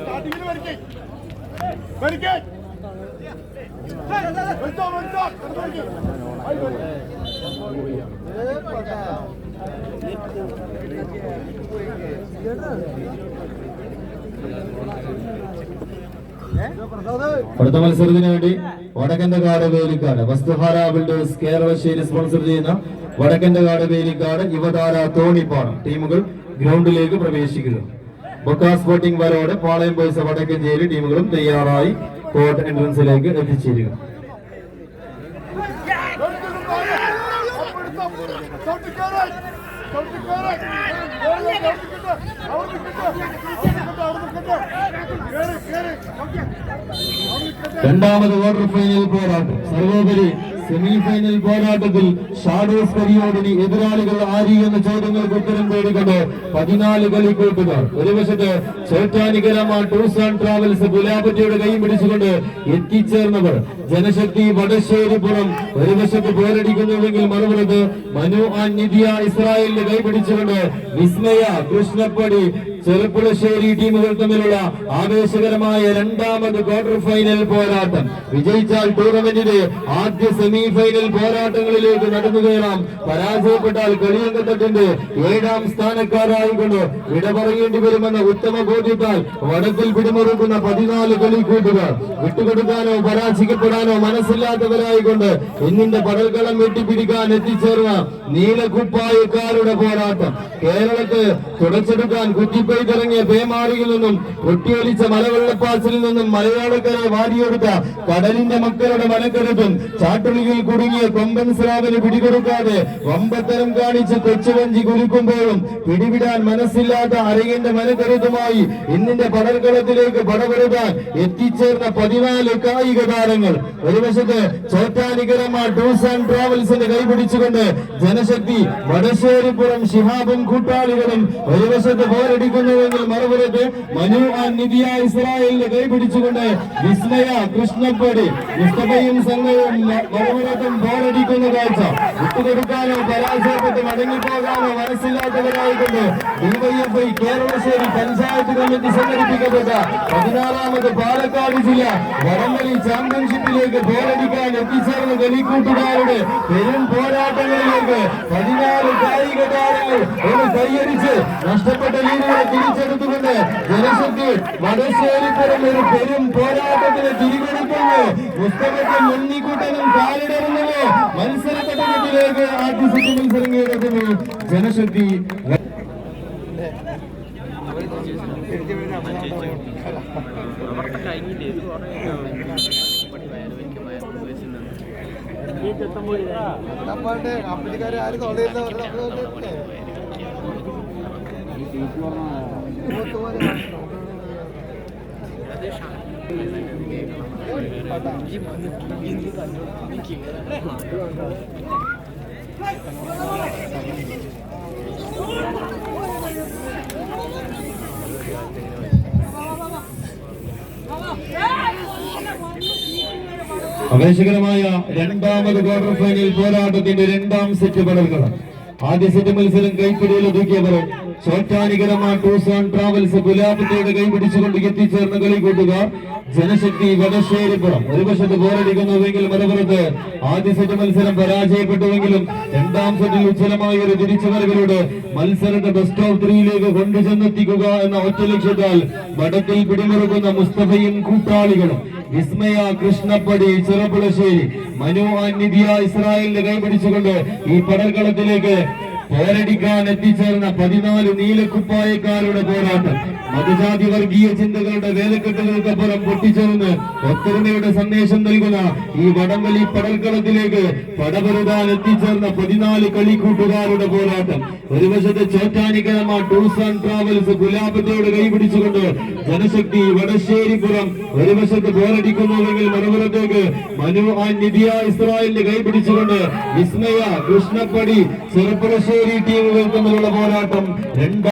സ്റ്റാർട്ടിങ്ങിൽ വരിക്കേ വരിക്കേ വെച്ചോ വെച്ചോ അടുത്ത മത്സരത്തിന് വേണ്ടി വടക്കന്റെ കാട് വേലിക്കാട് വസ്തുഹാര ബിൽഡേഴ്സ് കേരളശ്ശേരി സ്പോൺസർ ചെയ്യുന്ന വടക്കന്റെ കാട് വേലിക്കാട് യുവതാര തോണിപ്പാടം ടീമുകൾ ഗ്രൗണ്ടിലേക്ക് പ്രവേശിക്കുന്നു ബൊക്ക സ്പോർട്ടിംഗ് വരോട് പാളയം ബോയ്സ് വടക്കഞ്ചേരി ടീമുകളും തയ്യാറായി കോർട്ട് എൻട്രൻസിലേക്ക് എത്തിച്ചേരുക രണ്ടാമത് ക്വാർട്ടർ ഫൈനൽ പോരാട്ടം. സർവോപരി സെമി ഫൈനൽ പോരാട്ടത്തിൽ ഷാഡോസ് കരിയോടിന് എതിരാളികൾ ആരി എന്ന ചോദ്യങ്ങൾക്ക് ഉത്തരം തേടിക്കൊണ്ട് പതിനാല് കളി കൂട്ടുകാർ ഒരു വശത്ത് ചേട്ടാനികരമ ടൂർസ് ആൻഡ് ട്രാവൽസ് ഗുലാബറ്റിയുടെ കൈ പിടിച്ചുകൊണ്ട് എത്തിച്ചേർന്നവർ. ജനശക്തി വടശ്ശേരിപ്പുറം ഒരു വശത്ത് പോരടിക്കുന്നുവെങ്കിൽ മറുപുറത്ത് മനു ആൻ നിധിയ ഇസ്രായേലിന്റെ കൈ പിടിച്ചുകൊണ്ട് വിസ്മയ കൃഷ്ണപ്പടി ചെറുപ്പുളശ്ശേരി ടീമുകൾ തമ്മിലുള്ള ആവേശകരമായ രണ്ടാമത് ക്വാർട്ടർ ഫൈനൽ പോരാട്ടം. വിജയിച്ചാൽ ടൂർണമെന്റിന്റെ ആദ്യ സെമി ഫൈനൽ പോരാട്ടങ്ങളിലേക്ക് നടന്നു കയറാം. പരാജയപ്പെട്ടാൽ കളിയങ്കത്തട്ടിന്റെ ഏഴാം സ്ഥാനക്കാരായിക്കൊണ്ട് വിട പറയേണ്ടി വരുമെന്ന ഉത്തമ ബോധ്യത്താൽ വടക്കിൽ പിടിമുറുക്കുന്ന പതിനാല് കളി കൂട്ടുകാർ വിട്ടുകൊടുക്കാനോ പരാജയപ്പെടാനോ മനസ്സില്ലാത്തവരായിക്കൊണ്ട് ഇന്നിന്റെ പടൽക്കളം വെട്ടിപ്പിടിക്കാൻ എത്തിച്ചേർന്ന നീലക്കുപ്പായക്കാരുടെ പോരാട്ടം. കേരളത്തെ തുടച്ചെടുക്കാൻ കുറ്റിപ്പൈത്തിറങ്ങിയ പേമാറിയിൽ നിന്നും പൊട്ടിയൊലിച്ച മലവെള്ളപ്പാച്ചിൽ നിന്നും മലയാളക്കരെ വാരിയെടുത്ത കടലിന്റെ മക്കളുടെ മനക്കെടുപ്പും ചാട്ടുളിയിൽ കുടുങ്ങിയ കൊമ്പൻ സ്രാവിന് പിടികൊടുക്കാതെ വമ്പത്തരം കാണിച്ച് കൊച്ചുവഞ്ചി കുലുക്കുമ്പോഴും പിടിവിടാൻ മനസ്സില്ലാത്ത അരയന്റെ മനക്കരുത്തുമായി ഇന്നിന്റെ പടൽക്കളത്തിലേക്ക് പടപെടുത്താൻ എത്തിച്ചേർന്ന പതിനാല് കായിക താരങ്ങൾ. ഒരു വശത്ത് ടൂർസ് ആൻഡ് ട്രാവൽസിന്റെ കൈപിടിച്ചുകൊണ്ട് ജനശക്തി വടശ്ശേരിപ്പുറം ശിഹാബും കൂട്ടാളികളും ഒരു വശത്ത് പോരടിക്കുന്നുവെങ്കിൽ മറുപുറത്ത് മനു ആ നിധിയ ഇസ്രായേലിന്റെ കൈപിടിച്ചുകൊണ്ട് വിസ്മയ കൃഷ്ണപ്പടി മുസ്തഫയും സംഘവും മറുപുറത്തും പോരടിക്കുന്ന കാഴ്ച. വിട്ടുകൊടുക്കാനോ പരാജയപ്പെട്ട് മടങ്ങിപ്പോകാനോ മനസ്സില്ലാത്തവരായിക്കൊണ്ട് ഡിവൈഎഫ്ഐ കേരളശ്ശേരി പഞ്ചായത്ത് കമ്മിറ്റി സംഘടിപ്പിക്കപ്പെട്ട പതിനാറാമത് പാലക്കാട് ജില്ല വടംവലി ചാമ്പ്യൻഷിപ്പിലേക്ക് പോരടിക്കാൻ എത്തിച്ചേർന്ന കളിക്കൂട്ടുകാരുടെ പെരും പോരാട്ടങ്ങളിലേക്ക് പതിനാല് കായിക താരങ്ങൾ ഒന്ന് കൈയടിച്ച് നഷ്ടപ്പെട്ട ലീഗുകളെ തിരിച്ചെടുത്തുകൊണ്ട് ജനശക്തി വടശ്ശേരിപ്പുറം ഒരു പെരും പോരാട്ടത്തിന് തിരികൊടുക്കുന്നു പുസ്തകത്തെ മുന്നിക്കൂട്ടനും കാലിടറുന്നത് മത്സരഘട്ടത്തിലേക്ക് ആദ്യ സെറ്റ് മത്സരം കീഴടക്കുന്നു ജനശക്തി നമ്മളുടെ കമ്പനിക്കാർ ആരും ആവേശകരമായ രണ്ടാമത് ക്വാർട്ടർ ഫൈനൽ പോരാട്ടത്തിന്റെ രണ്ടാം സെറ്റ് പടർക്കണം ആദ്യ സെറ്റ് മത്സരം കൈപ്പിടിയിൽ ഒതുക്കിയവർ ചോറ്റാനികരമ ടൂസ് ആൻഡ് ട്രാവൽസ് പുലാപ്പറ്റയുടെ കൈപിടിച്ചുകൊണ്ട് എത്തിച്ചേർന്ന കളി കൂട്ടുകാർ ജനശക്തി വടശ്ശേരിപ്പുറം ഒരു വശത്ത് പോരടിക്കുന്നുവെങ്കിൽ മറുപുറത്ത് ആദ്യ സെറ്റ് മത്സരം പരാജയപ്പെട്ടുവെങ്കിലും രണ്ടാം സെറ്റിൽ ഉജ്ജ്വലമായ ഒരു തിരിച്ചുവരവിലൂടെ മത്സരത്തെ ബെസ്റ്റ് ഓഫ് ത്രീയിലേക്ക് കൊണ്ടുചെന്നെത്തിക്കുക എന്ന ഒറ്റ ലക്ഷ്യത്താൽ വടക്കിൽ പിടിമുറുക്കുന്ന മുസ്തഫയും കൂട്ടാളികളും വിസ്മയ കൃഷ്ണപ്പടി ചെറുപ്പുളശ്ശേരി മനു അന്നിധിയ ഇസ്രായേലിന്റെ കൈപിടിച്ചുകൊണ്ട് ഈ പടൽക്കളത്തിലേക്ക് പോരടിക്കാൻ എത്തിച്ചേർന്ന പതിനാല് നീലക്കുപ്പായക്കാരുടെ പോരാട്ടം. മതജാതി വർഗീയ ചിന്തകളുടെ വേലക്കെട്ടുകൾക്കപ്പുറം പൊട്ടിച്ചേർന്ന് ഒത്തൊരുമയുടെ സന്ദേശം നൽകുന്ന ഈ വടംവലി പടൽക്കളത്തിലേക്ക് പടപരുതാൻ എത്തിച്ചേർന്ന പതിനാല് കളിക്കൂട്ടുകാരുടെ പോരാട്ടം. ഒരു വശത്ത് ചോറ്റാനിക്കരമ ടൂർസ് ആൻഡ് ട്രാവൽസ് ഗുലാബത്തോട് കൈപിടിച്ചുകൊണ്ട് ജനശക്തി വടശ്ശേരിപ്പുറം ഒരു വശത്ത് പോരടിക്കുന്നുവെങ്കിൽ മറുപുറത്തേക്ക് മനു ആൻ നിധിയ ഇസ്രായേലിന്റെ കൈപിടിച്ചുകൊണ്ട് വിസ്മയ കൃഷ്ണപ്പടി ചെറുപ്പുളശ്ശേരി ടീമുകൾ തമ്മിലുള്ള പോരാട്ടം രണ്ട്